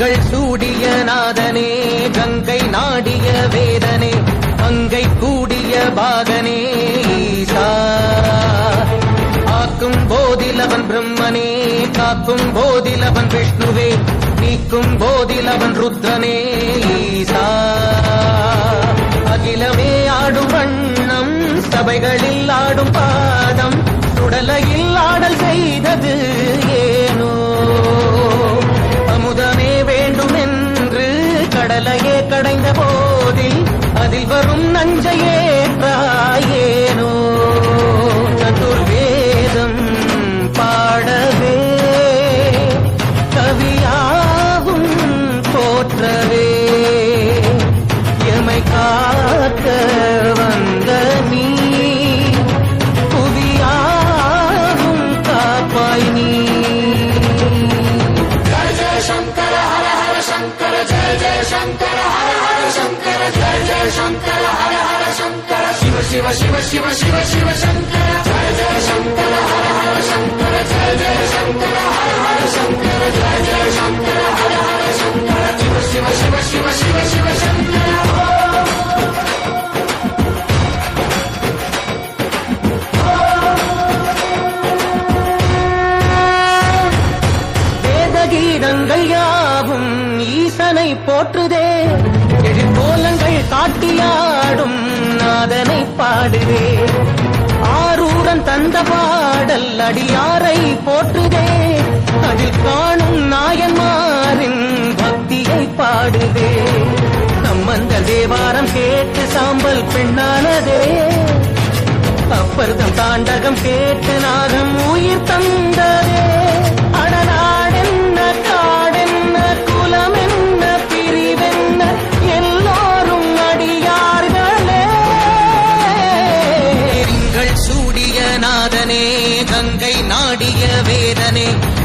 கண்கள் சூடிய நாதனே கங்கை நாடிய வேதனே அங்கை கூடிய பாகனே ஈசா. ஆக்கும் போதிலவன் பிரம்மனே காக்கும் போதிலவன் விஷ்ணுவே நீக்கும் போதிலவன் ருத்ரனே ஈசா. அகிலமே ஆடும் வண்ணம் சபைகளில் ஆடும் பாதம் சுடலையில் கடலையே கடைந்த போதில் அதில் வரும் நஞ்சையேற்றாயேனோ வேதகீதங்கள் யாவும் அரசனை போற்றுதே. எழிற்கோலங்கள் காட்டியாடும் நாதனை பாடுதே. ஆரூரன் தந்த பாடல் அடியாரை போற்றுதே. அதில் காணும் நாயன்மாரின் பக்தியை பாடுதே. சம்பந்த தேவாரம் கேட்டு சாம்பல் பெண்ணானதே. அப்பர்தம் தாண்டகம் கேட்டு நாகம் உயிர் நாதனே கங்கை நாடிய வேதனே.